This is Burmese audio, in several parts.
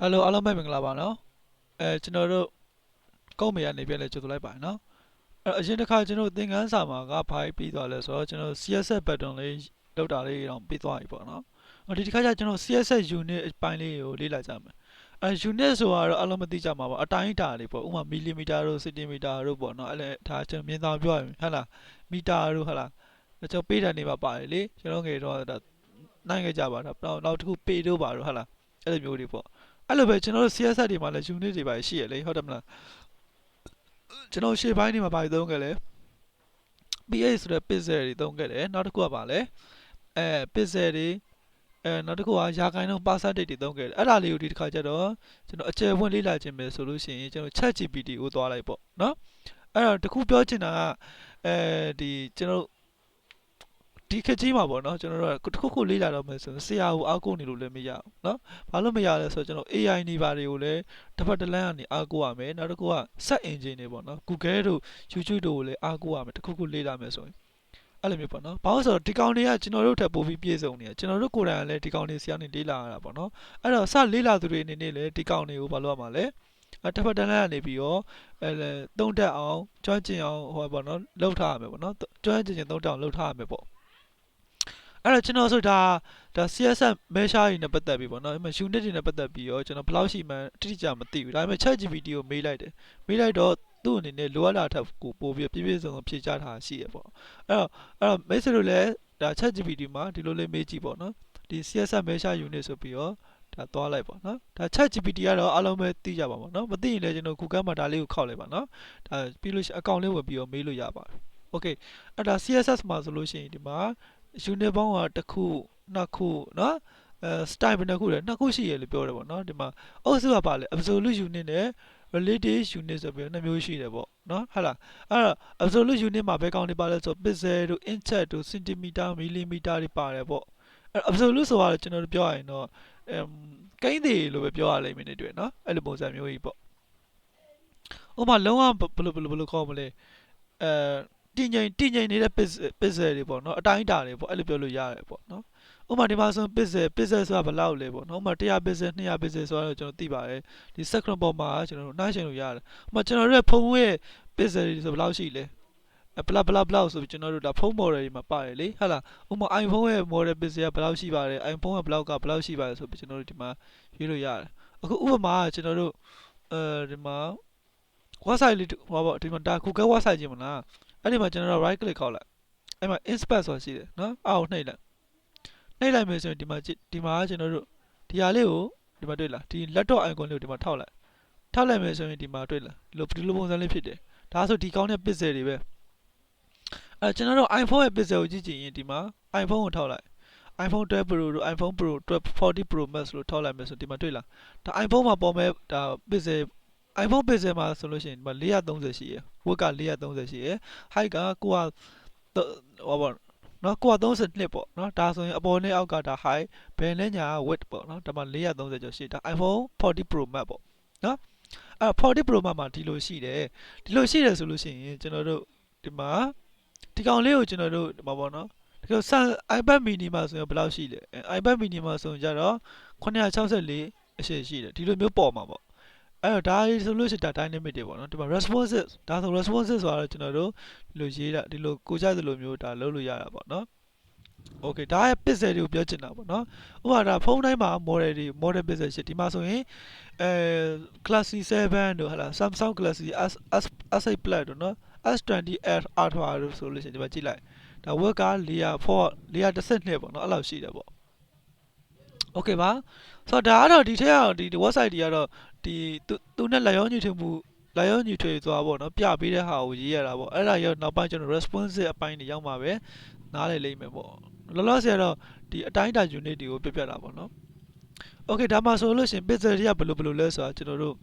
ဟယ်လိုအားလုံးပဲမင်္ဂလာပါနော်အဲကျွန်တော်တို့ကုန်းမေရနေပြလဲကြိုဆိုလိုက်ပါတယ်နော်အဲအရင်တစ်ခါကျွန်တော်သင်ခန်းစာမှာကဘာပြီးသွားလဲဆိုတော့ကျွန်တော် CSS pattern လေးလောက်တာလေးတော့ပြီးသွားပြီပေါ့နော်အော်ဒီတစ်ခါကျကျွန်တော် CSS unit အပိုင်းလေးကိုလေ့လာကြမယ်အဲ unit ဆိုတာတော့အားလုံးမသိကြမှာပါအတိုင်းအတာလေးပေါ့ဥပမာမီလီမီတာတို့စင်တီမီတာတို့ပေါ့နော်အဲ့လေဒါကျွန်တော်မြင်သာပြောရရင်ဟုတ်လားမီတာတို့ဟုတ်လားကျွန်တော်ပေးတယ်နေပါပါတယ်လေကျွန်တော်ငယ်တော့ဒါနိုင်ခဲ့ကြပါတော့နောက်နောက်တစ်ခုပေတို့ပါတော့ဟုတ်လားအဲ့လိုမျိုးတွေပေါ့ အဲ့လိုပဲကျွန်တော်တို့ CSS တွေမှာလည်း unit တွေပါရှိရလေဟုတ်တယ်မလားကျွန်တော်ရှေ့ပိုင်းတွေမှာပါသုံးခဲ့လဲ PH ဆိုတဲ့ pixel တွေသုံးခဲ့တယ်နောက်တစ်ခုကပါလဲအဲ pixel တွေအဲနောက်တစ်ခုကရာခိုင်နှုန်း percentage တွေသုံးခဲ့တယ်အဲ့ဒါလေးကိုဒီတစ်ခါကျတော့ကျွန်တော်အကျယ်ဝန်းလေ့လာခြင်းပဲဆိုလို့ရှိရင်ကျွန်တော် ChatGPT ကိုသွားလိုက်ပေါ့နော်အဲ့တော့တစ်ခုပြောချင်တာကအဲဒီကျွန်တော် ဒီခက်ကြီးမှာပေါ့နော်ကျွန်တော်တို့ကတစ်ခုခုလေ့လာတော့မယ်ဆိုရင်ဆရာကိုအားကိုးနေလို့လည်းမရဘူးနော်ဘာလို့မရလဲဆိုတော့ကျွန်တော် AI နေပါတွေကိုလည်းတစ်ဖက်တစ်လမ်းကနေအားကိုးရမယ်နောက်တစ်ခုက search engine တွေပေါ့နော် Google တို့ YouTube တို့ကိုလည်းအားကိုးရမယ်တစ်ခုခုလေ့လာမယ်ဆိုရင်အဲ့လိုမျိုးပေါ့နော်ဘာလို့ဆိုတော့ဒီကောင်တွေကကျွန်တော်တို့ထပ်ပို့ပြီးပြည့်စုံနေတယ်ကျွန်တော်တို့ကိုယ်တိုင်ကလည်းဒီကောင်တွေဆရာနေလေ့လာရတာပေါ့နော်အဲ့တော့စလေ့လာသူတွေအနေနဲ့လည်းဒီကောင်တွေကိုဘာလို့ရမှာလဲအတစ်ဖက်တစ်လမ်းကနေပြီးတော့အဲသုံးတက်အောင်ကျွမ်းကျင်အောင်ဟိုပေါ့နော်လှုပ်ထားရမယ်ပေါ့နော်ကျွမ်းကျင်ကျင်သုံးတက်အောင်လှုပ်ထားရမယ်ပေါ့ အဲ့တော့ကျွန်တော်ဆိုဒါဒါ CSS measure တွေနဲ့ပတ်သက်ပြီးပေါ့နော်အဲ့မှာ unit တွေနဲ့ပတ်သက်ပြီးတော့ကျွန်တော်ဘယ်လောက်ရှိမှန်းအတိအကျမသိဘူးဒါပေမဲ့ ChatGPT ကိုမေးလိုက်တယ်မေးလိုက်တော့သူ့အနေနဲ့လိုအပ်တာထက်ကိုပို့ပြီးပြည့်ပြည့်စုံစုံဖြေချတာရှိရပေါ့အဲ့တော့အဲ့တော့မိတ်ဆွေတို့လည်းဒါ ChatGPT မှာဒီလိုလေးမေးကြည့်ပေါ့နော်ဒီ CSS measure unit ဆိုပြီးတော့ဒါသွားလိုက်ပေါ့နော်ဒါ ChatGPT ကတော့အားလုံးပဲသိကြပါပါနော်မသိရင်လည်းကျွန်တော် Google မှာဒါလေးကိုခောက်လိုက်ပါနော်ဒါပြီးလို့ရှိရင် account လေးဝင်ပြီးတော့မေးလို့ရပါတယ် Okay အဲ့ဒါ CSS မှာဆိုလို့ရှိရင်ဒီမှာ unit ပေါင်းကတစ်ခုနှစ်ခုเนาะအဲ style ဘယ်နှခုလဲနှစ်ခုရှိရလို့ပြောတယ်ပေါ့เนาะဒီမှာအုပ်စုကပါလဲ absolute unit နဲ့ relative unit ဆိုပြီးတော့နှစ်မျိုးရှိတယ်ပေါ့เนาะဟုတ်လားအဲ့တော့ absolute unit မှာဘယ်ကောင်တွေပါလဲဆိုတော့ pixel တို့ inch တို့ centimeter millimeter တွေပါတယ်ပေါ့အဲ့ absolute ဆိုတာကျွန်တော်တို့ပြောရရင်တော့အမ်ကိန်းတွေလို့ပဲပြောရလိမ့်မယ်နေတွေ့เนาะအဲ့လိုပုံစံမျိုးကြီးပေါ့ဥပမာလုံးဝဘယ်လိုဘယ်လိုဘယ်လိုခေါ်မလဲအဲ တည်ငြိမ်တည်ငြိမ်နေတဲ့ pixel pixel တွေပေါ့နော်အတိုင်းအတာတွေပေါ့အဲ့လိုပြောလို့ရတယ်ပေါ့နော်ဥပမာဒီမှာဆို pixel pixel ဆိုတာဘယ်လောက်လဲပေါ့နော်ဥပမာ100 pixel 200 pixel ဆိုတော့ကျွန်တော်သိပါတယ်ဒီ second ပေါ်မှာကျွန်တော်တို့နှိုင်းယှဉ်လို့ရတယ်ဥပမာကျွန်တော်တို့ရဲ့ဖုန်းရဲ့ pixel တွေဆိုဘယ်လောက်ရှိလဲဘလဘလဘလောက်ဆိုပြီးကျွန်တော်တို့ဒါဖုန်း model တွေမှာပါတယ်လေဟုတ်လားဥပမာ iPhone ရဲ့ model pixel ကဘယ်လောက်ရှိပါလဲ iPhone ကဘလောက်ကဘယ်လောက်ရှိပါလဲဆိုပြီးကျွန်တော်တို့ဒီမှာရွေးလို့ရတယ်အခုဥပမာကျွန်တော်တို့အဲဒီမှာ website လေးဟောပေါ့ဒီမှာဒါ Google website ကြီးမလား အဲ့ဒီမှာကျွန်တော်တို့ right click ခောက်လိုက်အဲ့မှာ inspect ဆိုတာရှိတယ်နော်အောက်နှိပ်လိုက်နှိပ်လိုက်မယ်ဆိုရင်ဒီမှာဒီမှာကျွန်တော်တို့ဒီဟာလေးကိုဒီမှာတွေ့လားဒီ laptop icon လေးကိုဒီမှာထောက်လိုက်ထောက်လိုက်မယ်ဆိုရင်ဒီမှာတွေ့လားဒီလိုဒီလိုပုံစံလေးဖြစ်တယ်ဒါဆိုဒီကောင်းတဲ့ pixel တွေပဲအဲကျွန်တော်တို့ iPhone ရဲ့ pixel ကိုကြည့်ကြည့်ရင်ဒီမှာ iPhone ကိုထောက်လိုက် iPhone 12 Pro တို့ iPhone Pro 12 40 Pro Max လို့ထောက်လိုက်မယ်ဆိုဒီမှာတွေ့လားဒါ iPhone မှာပေါ်မဲ့ဒါ pixel iPhone pixel မှာဆိုလို့ရှိရင်ဒီမှာ430ရှိရယ် width က430ရှိရယ် height ကကိုကဟောပေါ့နော်ကိုက32ပေါ့နော်ဒါဆိုရင်အပေါ်နဲ့အောက်ကဒါ height ဘယ်နဲ့ညာ width ပေါ့နော်ဒါမှ430ကျော်ရှိဒါ iPhone 40 Pro Max ပေါ့နော်အဲ40 Pro Max မှာဒီလိုရှိတယ်ဒီလိုရှိတယ်ဆိုလို့ရှိရင်ကျွန်တော်တို့ဒီမှာဒီကောင်လေးကိုကျွန်တော်တို့ဒီမှာပေါ့နော်ဒီလို iPad mini မှာဆိုရင်ဘယ်လောက်ရှိလဲ iPad mini မှာဆိုရင်ကြတော့964အရှိရှိတယ်ဒီလိုမျိုးပေါ်မှာပေါ့ အဲ့တော့ဒါဆိုလို့ရှိရင်ဒါ dynamic တွေပေါ့နော်ဒီမှာ responsive ဒါဆို responsive ဆိုတာတော့ကျွန်တော်တို့ဒီလိုရေးတာဒီလိုကိုကြိုက်သလိုမျိုးဒါလုပ်လို့ရတာပေါ့နော် okay ဒါရဲ့ pixel တွေကိုပြောချင်တာပေါ့နော်ဥပမာဒါဖုန်းတိုင်းမှာ model တွေ model pixel ရှိဒီမှာဆိုရင်အဲ Galaxy 7တို့ဟာလား Samsung Galaxy S S S8 Plus တို့နော် S20 Ultra တို့ဆိုလို့ရှိရင်ဒီမှာကြည့်လိုက်ဒါ width က400 412ပေါ့နော်အဲ့လောက်ရှိတယ်ပေါ့ okay ပါဆိုတော့ဒါကတော့ဒီထက်ကတော့ဒီ website တွေကတော့ ဒီသူသူနဲ့လာရောညီထွေမှုလာရောညီထွေသွားပေါ့နော်ပြပေးတဲ့ဟာကိုရေးရတာပေါ့အဲ့ဒါရောနောက်ပိုင်းကျွန်တော် responsive အပိုင်းတွေရောက်မှာပဲနားလည်လိမ့်မယ်ပေါ့လောလောဆယ်တော့ဒီအတိုင်းတာ unit တွေကိုပြပြတာပေါ့နော် okay ဒါမှဆိုလို့ရှိရင် pixel တွေကဘယ်လိုဘယ်လိုလဲဆိုတာကျွန်တော်တို့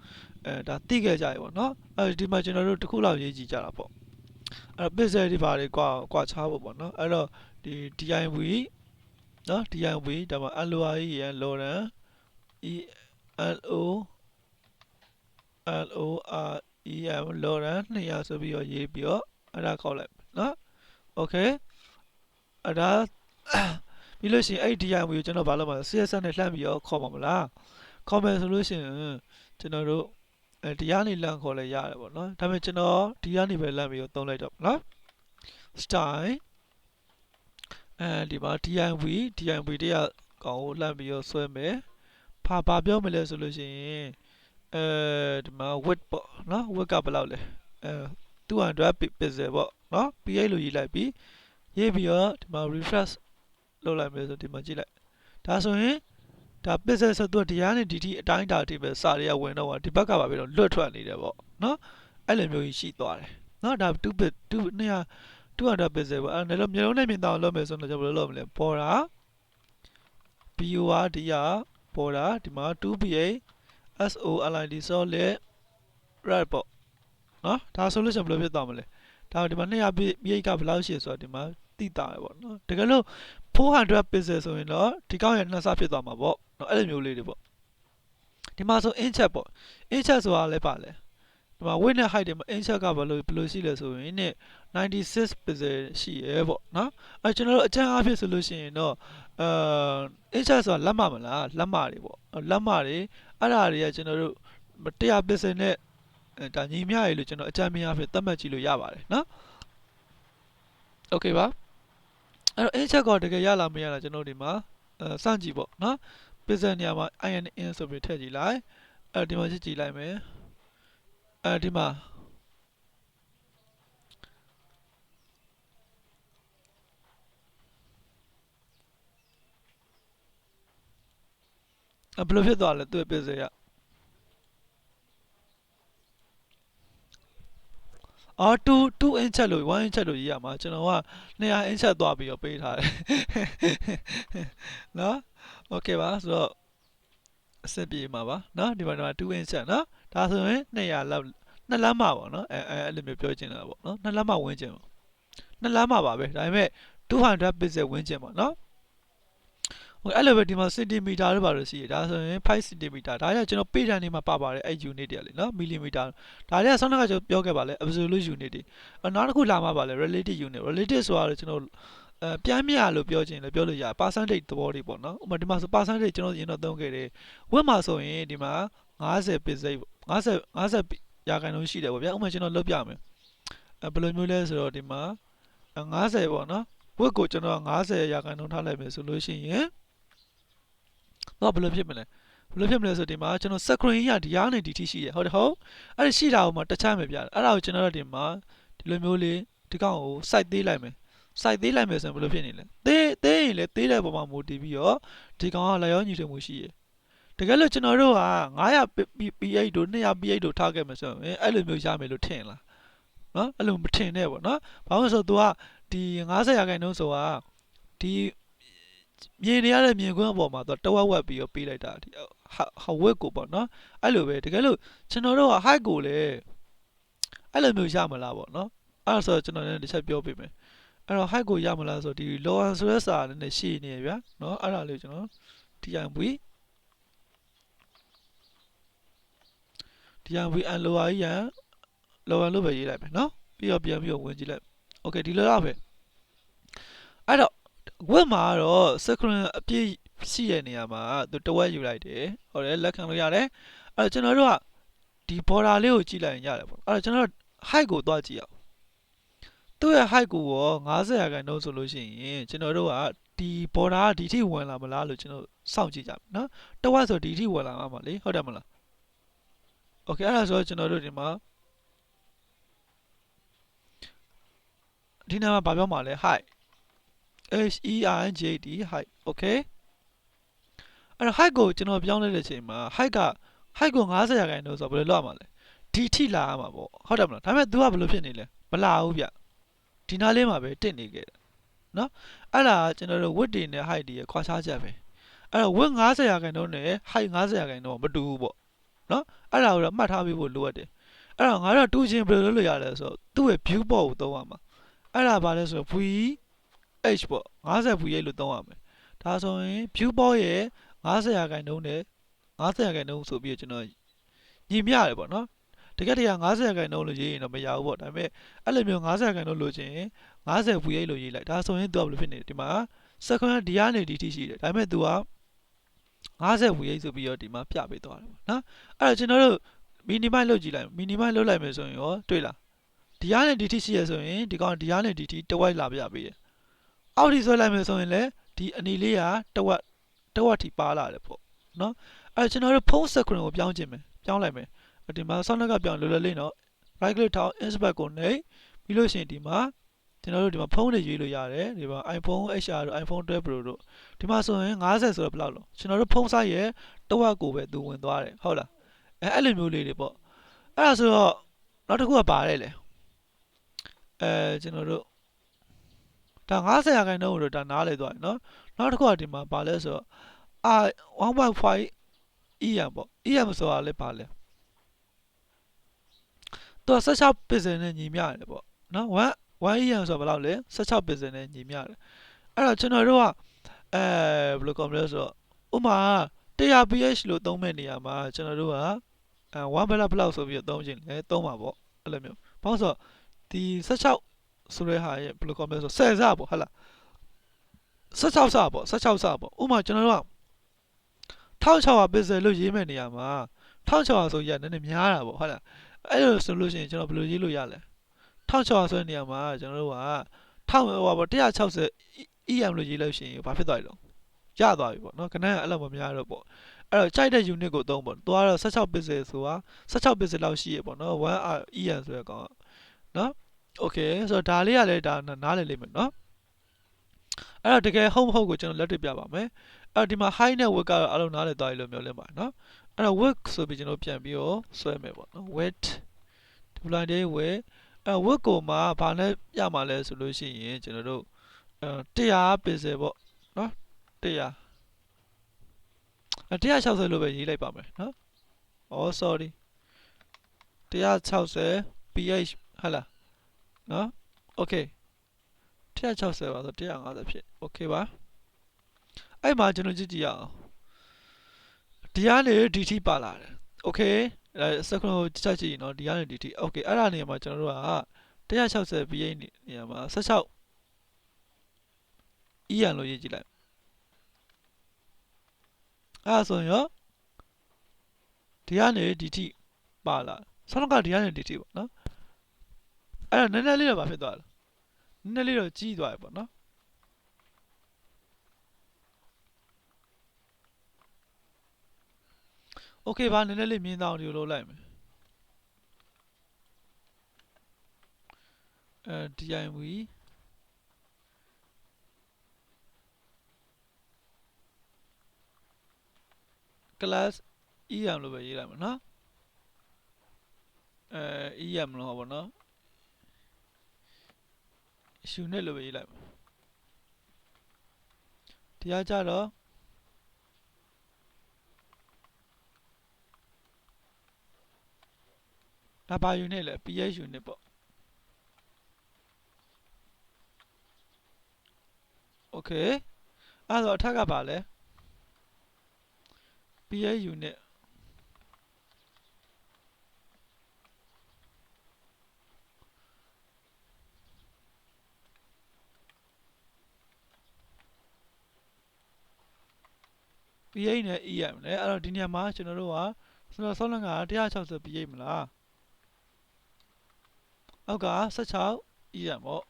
အဲဒါသိခဲ့ကြရပေါ့နော်အဲဒီမှာကျွန်တော်တို့တစ်ခုလောက်ရေးကြည့်ကြတာပေါ့အဲ့ pixel တွေဘာတွေကွာကွာချားဖို့ပေါ့နော်အဲ့တော့ဒီ DIV နော် DIV ဒါမှ LOI ရန် Loran E L O L O R E M Loran 200ဆိုပြီးတော့ရေးပြီးတော့အဲ့ဒါခေါက်လိုက်နော် okay အဲ့ဒါပြီးလို့ရှိရင်အဲ့ DIV ကိုကျွန်တော်ဘာလုပ်မှာလဲ CSS နဲ့လှမ်းပြီးတော့ခေါ်မှာမလားခေါ်မယ်ဆိုလို့ရှိရင်ကျွန်တော်တို့အဲဒီကနေလမ်းခေါ်လဲရတယ်ပေါ့နော်ဒါပေမဲ့ကျွန်တော်ဒီကနေပဲလမ်းပြီးတော့သုံးလိုက်တော့နော် style အဲဒီမှာ div div တရားကောင်ကိုလှမ်းပြီးတော့ဆွဲမယ်ဘာဘာပြောမလဲဆိုလို့ရှိရင် အဲဒီမှာ width ပေါ့နော် width ကဘယ်လောက်လဲအဲ200 pixel ပေါ့နော် px လို့ရေးလိုက်ပြီးရေးပြီးတော့ဒီမှာ refresh လုပ်လိုက်မယ်ဆိုဒီမှာကြည့်လိုက်ဒါဆိုရင်ဒါ pixel ဆိုတော့ဒီကနေဒီထိအတိုင်းတာတိပဲစာတွေကဝင်တော့ဒီဘက်ကပါပြီးတော့လွတ်ထွက်နေတယ်ပေါ့နော်အဲ့လိုမျိုးကြီးရှိသွားတယ်နော်ဒါ2 bit 2 200 200 pixel ပေါ့အဲ့ဒါလည်းမျိုးလုံးနဲ့မြင်တော့လုပ်မယ်ဆိုတော့ကျွန်တော်ဘယ်လိုလုပ်မလဲပေါ်တာ BOR ဒီကပေါ်တာဒီမှာ 2PA SOLID solid red ပေါ့နော်ဒါဆိုလို့ရှိရင်ဘယ်လိုဖြစ်သွားမလဲဒါဒီမှာ200 PH ကဘယ်လောက်ရှိဆိုတော့ဒီမှာတိတာပဲပေါ့နော်တကယ်လို့400 pixel ဆိုရင်တော့ဒီကောင်းရဲ့နှစ်ဆဖြစ်သွားမှာပေါ့နော်အဲ့လိုမျိုးလေးတွေပေါ့ဒီမှာဆို inch ပေါ့ inch ဆိုတာလည်းပါလဲဒီမှာ width နဲ့ height တွေမှာ inch ကဘယ်လိုဘယ်လိုရှိလဲဆိုရင်ね96 pixel ရှိရဲပေါ့နော်အဲကျွန်တော်တို့အချမ်းအားဖြင့်ဆိုလို့ရှိရင်တော့အဲ inch ဆိုတာလက်မမလားလက်မတွေပေါ့လက်မတွေ အဲ့ဒါတွေကကျွန်တော်တို့100 pixel နဲ့ဒါညီမျှရလို့ကျွန်တော်အကြမ်းမြင်အားဖြင့်သတ်မှတ်ကြည့်လို့ရပါတယ်နော်โอเคပါအဲ့တော့ inch ကတကယ်ရလာမရလားကျွန်တော်ဒီမှာအဲစမ်းကြည့်ပေါ့နော် pixel နေရာမှာ in in ဆိုပြီးထည့်ကြည့်လိုက်အဲဒီမှာကြည့်ကြည့်လိုက်မယ်အဲဒီမှာ ဘယ်လိုဖြစ်သွားလဲသူ့ပြည့်စရအော်2 2 inch လို့1 inch လို့ရေးရမှာကျွန်တော်က200 inch သွားပြီးတော့ပေးထားတယ်နော် okay ပါဆိုတော့အဆင်ပြေမှာပါနော်ဒီမှာ2 inch နော်ဒါဆိုရင်200လောက်နှစ်လမ်းမှာပေါ့နော်အဲအဲ့လိုမျိုးပြောချင်တာပေါ့နော်နှစ်လမ်းမှာဝင်ချင်ပေါ့နှစ်လမ်းမှာပါပဲဒါပေမဲ့200 pixel ဝင်ချင်ပေါ့နော် ဟိုအဲ့လိုပဲဒီမှာ centimeter လို့ပါလို့ရှိရဒါဆိုရင်5 centimeter ဒါကကျွန်တော် page နေမှာပါပါတယ်အဲ့ unit တွေလေနော် millimeter ဒါတွေကဆောင်းကကျွန်တော်ပြောခဲ့ပါလေ absolute unit တွေနောက်တစ်ခုလာမှာပါလေ relative unit relative ဆိုတာတော့ကျွန်တော်အဲပြမ်းမြလို့ပြောချင်လည်းပြောလို့ရ percentage သဘောတွေပေါ့နော်ဥပမာဒီမှာဆို percentage ကျွန်တော်ရင်တော့သုံးခဲ့တယ်ဝက်မှာဆိုရင်ဒီမှာ50 pixel 50 50ရာခိုင်နှုန်းရှိတယ်ပေါ့ဗျာဥပမာကျွန်တော်လုပ်ပြမယ်အဲဘယ်လိုမျိုးလဲဆိုတော့ဒီမှာ50ပေါ့နော်ဝက်ကိုကျွန်တော်50ရာခိုင်နှုန်းထားလိုက်မယ်ဆိုလို့ရှိရင် တော့ဘယ်လိုဖြစ်မလဲဘယ်လိုဖြစ်မလဲဆိုဒီမှာကျွန်တော် screen ရဒီရားနေဒီထိရှိရဟုတ်တယ်ဟုတ်အဲ့ဒီရှိတာကိုမှတခြားမပြတယ်အဲ့ဒါကိုကျွန်တော်တို့ဒီမှာဒီလိုမျိုးလေးဒီကောင်ကို site သေးလိုက်မယ် site သေးလိုက်မယ်ဆိုရင်ဘယ်လိုဖြစ်နေလဲသေးသေးရင်လည်းသေးတဲ့ပုံမှာမူတည်ပြီးတော့ဒီကောင်ကလည်းရောညီထွေမှုရှိရတကယ်လို့ကျွန်တော်တို့က900 pH တို့200 pH တို့ထားခဲ့မယ်ဆိုရင်အဲ့လိုမျိုးရမယ်လို့ထင်လားနော်အဲ့လိုမထင်နဲ့ပေါ့နော်ဘာလို့ဆိုတော့ तू ကဒီ90ရာခိုင်နှုန်းဆိုတာဒီ မြင်နေရတဲ့မြင်ကွင်းအပေါ်မှာသူတဝက်ဝက်ပြီးတော့ပေးလိုက်တာဒီဟာဝက်ကိုပေါ့နော်အဲ့လိုပဲတကယ်လို့ကျွန်တော်တို့က height ကိုလည်းအဲ့လိုမျိုးရမလားပေါ့နော်အဲ့ဒါဆိုကျွန်တော်လည်းတစ်ချက်ပြောပေးမယ်အဲ့တော့ height ကိုရမလားဆိုဒီ lower ဆိုတဲ့စာနဲ့ရှည်နေရဗျာနော်အဲ့ဒါလေးကျွန်တော်ဒီအမ်ဘွေဒီအမ်ဘွေအန် lower ကြီးရန် lower လို့ပဲရေးလိုက်မယ်နော်ပြီးတော့ပြန်ပြီးတော့ဝင်ကြည့်လိုက် okay ဒီလိုရပဲအဲ့တော့ ဝက်မှာတော့ screen အပြည့်ရှိတဲ့နေရာမှာသူတဝက်ယူလိုက်တယ်ဟုတ်တယ်လက်ခံလို့ရတယ်အဲ့တော့ကျွန်တော်တို့ကဒီ border လေးကိုကြည့်လိုက်ရင်ရတယ်ပေါ့အဲ့တော့ကျွန်တော်တို့ height ကိုသွားကြည့်အောင်သူ့ရဲ့ height ကိုရော90ရာခိုင်နှုန်းဆိုလို့ရှိရင်ကျွန်တော်တို့ကဒီ border ကဒီထိဝင်လာမလားလို့ကျွန်တော်စောင့်ကြည့်ကြမယ်နော်တဝက်ဆိုဒီထိဝင်လာမှာပါလေဟုတ်တယ်မလား okay အဲ့ဒါဆိုကျွန်တော်တို့ဒီမှာဒီနာမှာဗာပြောမှာလဲ height H E R N G A T height okay အဲ့တော့ height ကိုကျွန်တော်ပြောင်းလိုက်တဲ့အချိန်မှာ height က height ကို90ရာခိုင်နှုန်းဆိုတော့ဘယ်လိုလုပ်ရမှာလဲဒီထိလာရမှာပေါ့ဟုတ်တယ်မလားဒါပေမဲ့ तू ကဘယ်လိုဖြစ်နေလဲမလာဘူးဗျဒီနားလေးမှာပဲတစ်နေခဲ့တယ်နော်အဲ့ဒါကကျွန်တော်တို့ width တွေနဲ့ height တွေရဲ့ခွာခြားချက်ပဲအဲ့တော့ width 90ရာခိုင်နှုန်းနဲ့ height 90ရာခိုင်နှုန်းမတူဘူးပေါ့နော်အဲ့ဒါကိုတော့မှတ်ထားပေးဖို့လိုအပ်တယ်အဲ့တော့ငါတို့တူချင်းဘယ်လိုလုပ်လို့ရလဲဆိုတော့သူ့ရဲ့ view ပေါ်ကိုသုံးရမှာအဲ့ဒါဘာလဲဆိုတော့ v h ပေါ့50 v h လို့သုံးရမယ်ဒါဆိုရင် view point ရဲ့50ရာခိုင်နှုန်းနဲ့50ရာခိုင်နှုန်းဆိုပြီးကျွန်တော်ညီမျှတယ်ပေါ့နော်တကယ်တကယ်50ရာခိုင်နှုန်းလို့ရေးရင်တော့မရဘူးပေါ့ဒါပေမဲ့အဲ့လိုမျိုး50ရာခိုင်နှုန်းလို့ချင်း50 v h လို့ရေးလိုက်ဒါဆိုရင် तू ကဘယ်လိုဖြစ်နေလဲဒီမှာ second ဒီကနေဒီထိရှိတယ်ဒါပေမဲ့ तू က50 V8 ဆိုပြီးတော့ဒီမှာပြပေးသွားတယ်ပေါ့နော်အဲ့တော့ကျွန်တော်တို့ minimize လုပ်ကြည့်လိုက် minimize လုပ်လိုက်မယ်ဆိုရင်ရောတွေ့လားဒီကနေ DT ရှိရဆိုရင်ဒီကောင်ဒီကနေ DT တဝက်လာပြပေးတယ် အောက်ထိဆွဲလိုက်မယ်ဆိုရင်လည်းဒီအနီလေးကတဝက်တဝက်ထိပါလာတယ်ပေါ့နော်အဲ့တော့ကျွန်တော်တို့ဖုန်း screen ကိုပြောင်းခြင်းမယ်ပြောင်းလိုက်မယ်ဒီမှာဆောင်းကပြောင်းလွယ်လွယ်လေးနော် right click ထောက် inspect ကိုနှိပ်ပြီးလို့ရှိရင်ဒီမှာကျွန်တော်တို့ဒီမှာဖုန်းတွေရွေးလို့ရတယ်ဒီမှာ iPhone HR တို့ iPhone 12 Pro တို့ဒီမှာဆိုရင်50ဆိုတော့ဘယ်လောက်လဲကျွန်တော်တို့ဖုန်းဆိုင်ရဲ့တဝက်ကိုပဲသူဝင်သွားတယ်ဟုတ်လားအဲအဲ့လိုမျိုးလေးတွေပေါ့အဲ့ဒါဆိုတော့နောက်တစ်ခုကပါတယ်လေအဲကျွန်တော်တို့ ဒါ90ရာခိုင်နှုန်းကိုတော့ဒါနားလေသွားတယ်နော်နောက်တစ်ခုကဒီမှာပါလဲဆိုတော့အာ1.5 EM ပေါ့ EM ဆိုတာလည်းပါလဲတော့16 pixel နဲ့ညီမျှတယ်ပေါ့နော်1 1EM ဆိုတော့ဘယ်လောက်လဲ16 pixel နဲ့ညီမျှတယ်အဲ့တော့ကျွန်တော်တို့ကအဲဘယ်လိုကောမလဲဆိုတော့ဥမာ 100 pH လို့သုံးမဲ့နေရာမှာကျွန်တော်တို့ကအဲ1ဘယ်လောက်ဘယ်လောက်ဆိုပြီးတော့သုံးခြင်းလဲသုံးပါပေါ့အဲ့လိုမျိုးဘာလို့ဆိုတော့ဒီ16 ဆိုတဲ့ဟာရဲ့ဘယ်လိုကောမလဲဆိုတော့10စပေါ့ဟုတ်လား16စပေါ့16စပေါ့ဥမာကျွန်တော်တို့က1600 pixel လို့ရေးမဲ့နေရာမှာ1600ဆိုရနည်းနည်းများတာပေါ့ဟုတ်လားအဲ့လိုဆိုလို့ရှိရင်ကျွန်တော်ဘယ်လိုရေးလို့ရလဲ1600ဆိုတဲ့နေရာမှာကျွန်တော်တို့က1000ဟိုပါပေါ့160 EM လို့ရေးလို့ရှိရင်ဘာဖြစ်သွားပြီလဲရသွားပြီပေါ့နော်ခဏအဲ့လိုမများတော့ပေါ့အဲ့တော့ကြိုက်တဲ့ unit ကိုသုံးပေါ့သွားတော့16 pixel ဆိုတာ16 pixel လောက်ရှိရပေါ့နော် 1R EM ဆိုတဲ့ကောင် ကနော် okay ဆိုတော့ဒါလေးကလည်းဒါနားလည်လိမ့်မယ်နော်အဲ့တော့တကယ်ဟုတ်မဟုတ်ကိုကျွန်တော်လက်တွေ့ပြပါမယ်အဲ့ဒီမှာ high နဲ့ width ကတော့အလုံးနားလည်သွားပြီလို့မျိုးလင်းပါနော်အဲ့တော့ width ဆိုပြီးကျွန်တော်ပြန်ပြီးတော့ဆွဲမယ်ပေါ့နော် width deploy day width အဲ width ကိုမှဘာနဲ့ပြမှာလဲဆိုလို့ရှိရင်ကျွန်တော်တို့အဲ100 pixel ပေါ့နော်100အဲ160လို့ပဲရေးလိုက်ပါမယ်နော် oh sorry 160 ph ဟာလား နော် okay 160ပါဆို150ဖြစ် okay ပါအဲ့မှာကျွန်တော်ကြည့်ကြည့်ရအောင်ဒီကနေ dt ပါလာတယ် okay အဲစက္ကန့်ကိုကြည့်ကြည့်ရင်နော်ဒီကနေ dt okay အဲ့ဒါနေရာမှာကျွန်တော်တို့က160 ph နေရာမှာ16 EN လို့ရေးကြည့်လိုက်အဲ့ဒါဆိုရင်ရောဒီကနေ dt ပါလာဆောင်းကဒီကနေ dt ပေါ့နော် အဲ့ဒါနည်းနည်းလေးတော့ဘာဖြစ်သွားလဲနည်းနည်းလေးတော့ကြီးသွားပြီပေါ့နော်โอเคပါနည်းနည်းလေးမြင်တော့ဒီလိုလုပ်လိုက်မယ်အဲ DIV class em လို့ပဲရေးလိုက်မယ်နော်အဲ em လို့ဟောပါနော် unit လို့ပဲရေးလိုက်မယ်တရားကြတော့ဒါပါ unit လဲ ph unit ပေါ့ okay အဲ့တော့အထက်ကပါလဲ ph unit ph နဲ့ em လဲအဲ့တော့ဒီနေရာမှာကျွန်တော်တို့ကဆိုတော့ဆောင်းလန်က160 ph မလားအောက်က16 em ပေါ့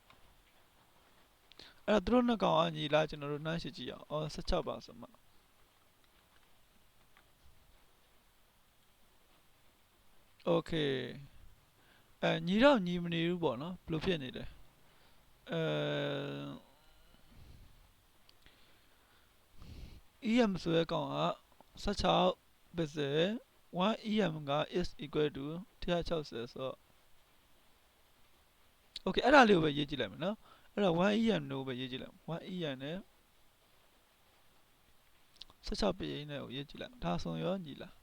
အဲ့တော့သူတို့နှစ်ကောင်အညီလားကျွန်တော်တို့နှမ်းရှိကြည့်အောင်အော်16ပါဆိုမှโอเคအဲညီတော့ညီမနေဘူးပေါ့နော်ဘယ်လိုဖြစ်နေလဲအဲ em ဆိုတဲ့ကောင်က16 pixel 1 em က is equal to 160ဆိုတော့ okay အဲ့ဒါလေးကိုပဲရေးကြည့်လိုက်မယ်နော်အဲ့တော့ 1em လို့ပဲရေးကြည့်လိုက် 1em နဲ့16 page နဲ့ကိုရေးကြည့်လိုက်ဒါဆိုရောညီလား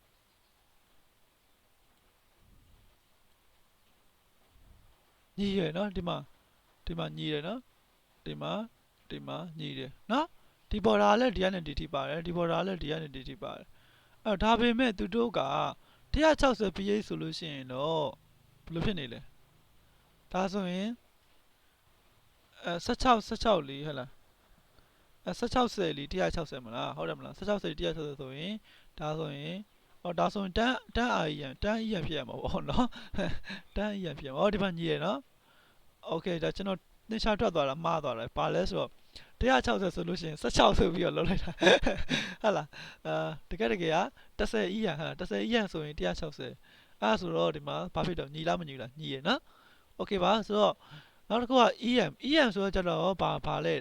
ညီရယ်နော်ဒီမှာဒီမှာညီတယ်နော်ဒီမှာဒီမှာညီတယ်နော် ဒီ border လည်းဒီကနေ dt ပါတယ်ဒီ border လည်းဒီကနေ dt ပါတယ်အဲ့ဒါပေမဲ့သူတို့က160 ph ဆိုလို့ရှိရင်တော့ဘယ်လိုဖြစ်နေလဲဒါဆိုရင်အဲ16 16လေးဟဲ့လား အဲ16ဆယ်လီ160မလားဟုတ်တယ်မလား16ဆယ်လီ160ဆိုရင်ဒါဆိုရင်ဟောဒါဆိုရင်တန်းတန်းအာရန်တန်းအရန်ဖြစ်ရမှာပေါ့နော်တန်းအရန်ဖြစ်ရမှာဟောဒီမှာညီရနော်โอเคဒါကျွန်တော်သင်္ချာထွက်သွားတာမှားသွားတယ်ဘာလဲဆိုတော့ 160ဆိုလို့ရှိရင်16ဆိုပြီးတော့လုံးလိုက်တာဟုတ်လားအာတကယ်တကယ်က30အီရန်ဟာ30အီရန်ဆိုရင်160အဲ့ဆိုတော့ဒီမှာဘာဖြစ်တော့ညီလားမညီလားညီရနော်โอเคပါဆိုတော့နောက်တစ်ခုက EM EM ဆိုတော့ကျတော့ဘာဘာလဲ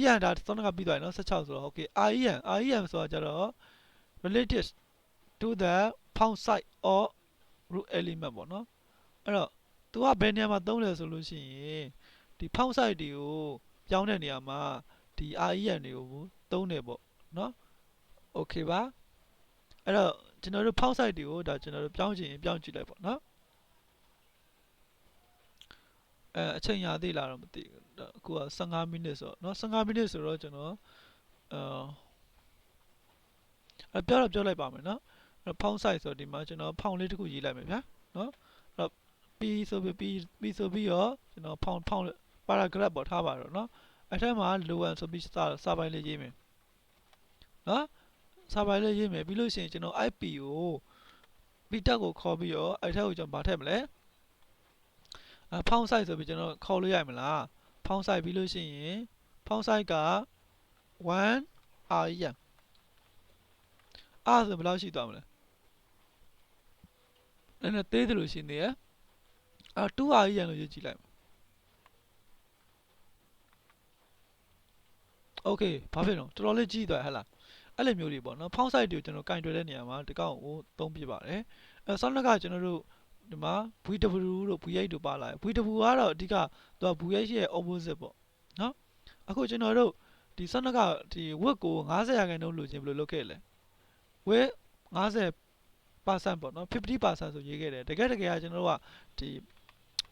EM ဒါသုံးကပြီးသွားပြီနော်16ဆိုတော့ okay REM REM ဆိုတော့ကျတော့ related to the found site or root element ပေါ့နော်အဲ့တော့ तू ကဘယ်နေရာမှာသုံးလဲဆိုလို့ရှိရင်ဒီ found site တွေကို ပြောင်းတဲ့နေရာမှာဒီ REM တွေကိုသုံးတယ်ပေါ့နော် okay ပါအဲ့တော့ကျွန်တော်တို့ found site တွေကိုဒါကျွန်တော်တို့ပြောင်းချင်ရင်ပြောင်းကြည့်လိုက်ပေါ့နော်အဲအချိန်ရသေးလားတော့မသိဘူးဒါအခုက15မိနစ်ဆိုတော့เนาะ15မိနစ်ဆိုတော့ကျွန်တော်အာအပြောတော့ပြောလိုက်ပါမယ်เนาะအဲ့ဖောင်း size ဆိုတော့ဒီမှာကျွန်တော်ဖောင်းလေးတစ်ခုရေးလိုက်မယ်ဗျာเนาะအဲ့တော့ p ဆိုပြီး p p ဆိုပြီးတော့ကျွန်တော်ဖောင်းဖောင်း paragraph ပေါ်ထားပါတော့เนาะအဲ့ထက်မှာ low end ဆိုပြီးစာစာပိုင်းလေးရေးမယ်เนาะစာပိုင်းလေးရေးမယ်ပြီးလို့ရှိရင်ကျွန်တော် IP ကို p တက်ကိုခေါ်ပြီးတော့အဲ့ထက်ကိုကျွန်တော်ဗာထည့်မလဲအဖောင်း site ဆိုပြီးကျွန်တော်ခေါ်လို့ရမလားဖောင်း site ပြီးလို့ရှိရင်ဖောင်း site က1 r ရအားဆိုဘယ်လောက်ရှိသွားမလဲနည်းနည်းသေးတယ်လို့ရှိနေရအာ2 r ရလို့ရေးကြည့်လိုက် โอเคဘာဖြစ်တော့တော်တော်လေးကြီးသွားဟဲ့လားအဲ့လိုမျိုးတွေပေါ့နော်ဖောင်း site တွေကိုကျွန်တော်ကင်တွယ်တဲ့နေရာမှာတကောက်ကိုသုံးပြပါတယ်အဲဆောင်းလက်ကကျွန်တော်တို့ဒီမှာ VW တို့ V8 တို့ပါလာတယ် VW ကတော့အဓိကသူက V8 ရဲ့ opposite ပေါ့နော်အခုကျွန်တော်တို့ဒီဆနကဒီဝက်ကို90ရာခိုင်နှုန်းလိုချင်ဘယ်လိုလုပ်ခဲ့လဲဝက်90 percent ပေါ့နော်50%ဆိုရေးခဲ့တယ်တကယ်တကယ်ကကျွန်တော်တို့ကဒီ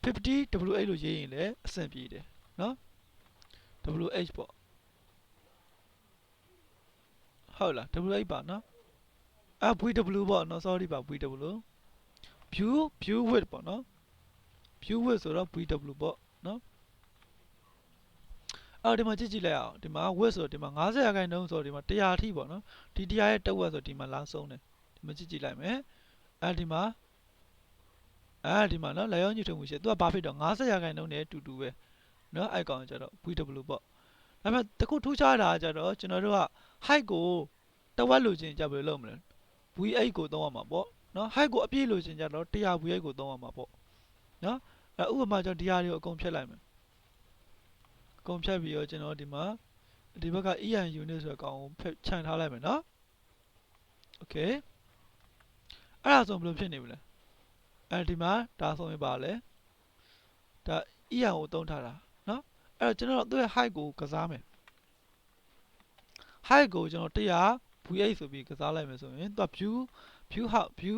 50 WH လို့ရေးရင်လည်းအဆင်ပြေတယ်နော် WH ပေါ့ ဟုတ်လား WH ပါနော်အာ VW ပေါ့နော် sorry ပါ VW view view width ပေါ့နော် view width ဆိုတော့ VW ပေါ့နော်အော်ဒီမှာကြည့်ကြည့်လိုက်အောင်ဒီမှာ width ဆိုတော့ဒီမှာ90ရာခိုင်နှုန်းဆိုတော့ဒီမှာ100အထိပေါ့နော်ဒီ100ရဲ့တစ်ဝက်ဆိုဒီမှာလာဆုံးတယ်ဒီမှာကြည့်ကြည့်လိုက်မယ်အဲဒီမှာအဲဒီမှာနော်လာရောက်ညှိထုံမှုရှိသူကဘာဖြစ်တော့90ရာခိုင်နှုန်းနဲ့တူတူပဲနော်အဲ့ကောင်ကျတော့ VW ပေါ့ဒါပေမဲ့တခုထူးခြားတာကကျတော့ကျွန်တော်တို့က height ကိုတစ်ဝက်လိုချင်ကြဘယ်လိုလုပ်မလဲ V8 ကိုသုံးရမှာပေါ့နော် height ကိုအပြည့်လိုချင်ကြတော့100 V8 ကိုသုံးရမှာပေါ့နော်အဲဥပမာကျွန်တော်ဒီဟာတွေကိုအကုန်ဖြတ်လိုက်မယ်အကုန်ဖြတ်ပြီးတော့ကျွန်တော်ဒီမှာဒီဘက်က EN unit ဆိုတဲ့ကောင်ကိုဖြတ်ခြံထားလိုက်မယ်နော် okay အဲ့ဒါဆိုဘယ်လိုဖြစ်နေမလဲအဲဒီမှာဒါဆိုရင်ပါလဲဒါ EN ကိုသုံးထားတာနော်အဲ့တော့ကျွန်တော်တို့ရဲ့ height ကိုကစားမယ် height ကိုကျွန်တော်100 V8 ဆိုပြီးကစားလိုက်မယ်ဆိုရင်သူက view view view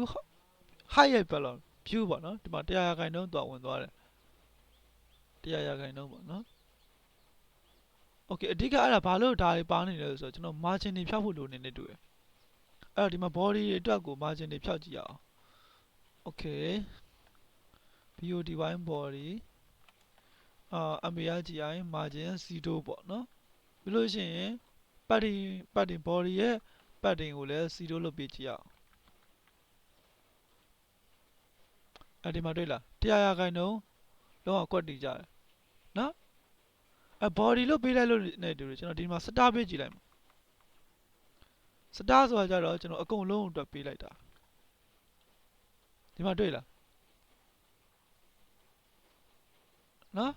height ရဲ့ balance view ပေါ့နော်ဒီမှာ100ရာခိုင်နှုန်းတော့ဝင်သွားတယ်100ရာခိုင်နှုန်းပေါ့နော် okay အဓိကအဲ့ဒါဘာလို့ဒါတွေပါနေလဲဆိုတော့ကျွန်တော် margin တွေဖြောက်ဖို့လိုနေနေတူတယ်အဲ့တော့ဒီမှာ body တွေအတွက်ကို margin တွေဖြောက်ကြည့်ရအောင် okay body body အာ MARGI margin 0ပေါ့နော်ပြီးလို့ရှိရင် padding padding body ရဲ့ padding ကိုလည်း0လုပ်ပေးကြည့်ရအောင်အဲ့ဒီမှာတွေ့လား100ရာခိုင်နှုန်းလုံးဝကွက်တည်ကြတယ်နော်အဲ body လို့ပေးလိုက်လို့နေတူတယ်ကျွန်တော်ဒီမှာ star ပေးကြည့်လိုက်မှာ star ဆိုတာကြတော့ကျွန်တော်အကုန်လုံးအတွက်ပေးလိုက်တာဒီမှာတွေ့လားနော်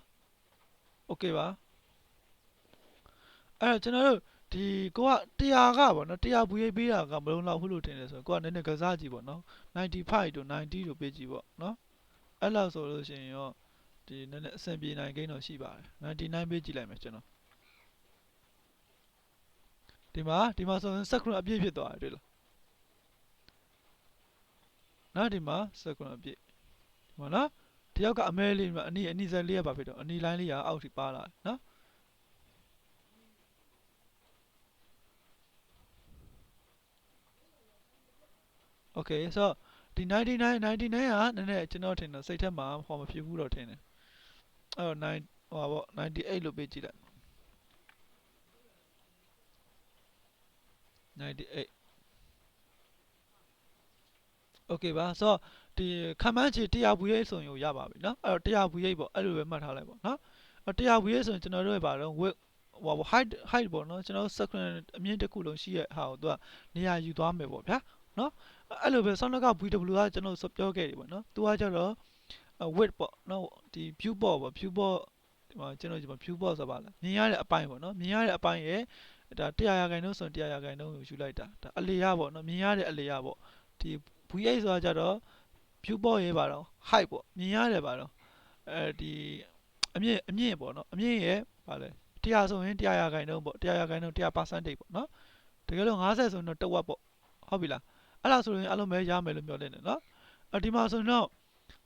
okay ပါအဲ့တော့ကျွန်တော်တို့ ဒီကိုက100ကပေါ့နော်100ဘူးရိပ်ပေးတာကမလုံးလောက်ဘူးလို့ထင်တယ်ဆိုတော့ကိုကနည်းနည်းကစားကြည့်ပေါ့နော်95တို့90တို့ပေးကြည့်ပေါ့နော်အဲ့လောက်ဆိုလို့ရှိရင်ရောဒီနည်းနည်းအဆင်ပြေနိုင်ကိန်းတော့ရှိပါတယ်99ပေးကြည့်လိုက်မယ်ကျွန်တော်ဒီမှာဒီမှာဆိုရင်စက္ကန့်အပြည့်ဖြစ်သွားတယ်တွေ့လားနော်ဒီမှာစက္ကန့်အပြည့်ဒီမှာနော်တယောက်ကအမဲလေးမှာအနီအနီဆက်လေးရပါဖြစ်တော့အနီလိုင်းလေးကအောက်ထိပါလာ တယ်နော် okay ဆိုတော့ဒီ99 99ကနည်းနည်းကျွန်တော်ထင်တယ်စိတ်ထဲမှာဟောမဖြစ်ဘူးတော့ထင်တယ်အဲ့တော့9ဟောပေါ့98လို့ပေးကြည့်လိုက် 98 Okay ပါဆိုတော့ဒီခံမှန်းချေ100 V8 ဆိုရင်ကိုရပါပြီเนาะအဲ့တော့100 V8 ပေါ့အဲ့လိုပဲမှတ်ထားလိုက်ပေါ့เนาะအဲ့100 V8 ဆိုရင်ကျွန်တော်တို့ရဲ့ဘာတော့ width ဟို height height ပေါ့เนาะကျွန်တော်တို့ screen အမြင့်တစ်ခုလုံးရှိရဲ့ဟာကိုသူကနေရာယူသွားမယ်ပေါ့ဗျာ နော်အဲ့လိုပဲဆောင်းနှက VW ကကျွန်တော်ဆိုပြောခဲ့တယ်ပေါ့နော်သူကကျတော့ width ပေါ့နော်ဒီ view ပေါ့ပေါ့ view ပေါ့ဒီမှာကျွန်တော်ဒီမှာ view ပေါ့ဆိုပါလားမြင်ရတဲ့အပိုင်းပေါ့နော်မြင်ရတဲ့အပိုင်းရဲ့ဒါ100ရာခိုင်နှုန်းဆို100ရာခိုင်နှုန်းကိုယူလိုက်တာဒါအလေရပေါ့နော်မြင်ရတဲ့အလေရပေါ့ဒီ VH ဆိုတာကြတော့ view ပေါ့ရဲ့ပါတော့ height ပေါ့မြင်ရတယ်ပါတော့အဲဒီအမြင့်အမြင့်ပေါ့နော်အမြင့်ရဲ့ပါလဲ100ဆိုရင်100ရာခိုင်နှုန်းပေါ့100ရာခိုင်နှုန်း100%ပေါ့နော်တကယ်လို့50ဆိုရင်တော့1ဝက်ပေါ့ဟုတ်ပြီလား အဲ့ဒါဆိုရင်အလုံးမဲရမယ်လို့ပြောတယ်နော်အဒီမှာဆိုရင်တော့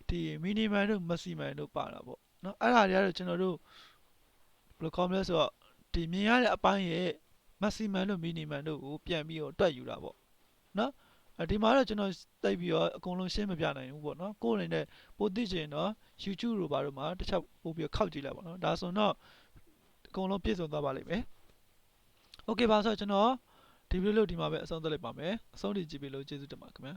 ဒီ minimum တို့ maximum တို့ပါတာပေါ့နော်အဲ့ဒါတွေကတော့ကျွန်တော်တို့ဘယ်လိုခေါ်မလဲဆိုတော့ဒီမြင်ရတဲ့အပိုင်းရဲ့ maximum တို့ minimum တို့ကိုပြန်ပြီးတော့တွက်ယူတာပေါ့နော်အဲဒီမှာတော့ကျွန်တော်တိတ်ပြီးတော့အကုန်လုံးရှင်းမပြနိုင်ဘူးပေါ့နော်ကိုယ်အနေနဲ့ပိုသိချင်တော့ YouTube တို့ဘာတို့မှာတစ်ချက်ပို့ပြီးခောက်ကြည့်လိုက်ပါတော့ဒါဆိုတော့အကုန်လုံးပြည့်စုံသွားပါလိမ့်မယ် Okay ပါဆိုတော့ကျွန်တော် ဒီဗီဒီယိုလေးဒီမှာပဲအဆုံးသတ်လိုက်ပါမယ်အဆုံးထိကြည့်ပြီးလို့ကျေးဇူးတင်ပါခင်ဗျာ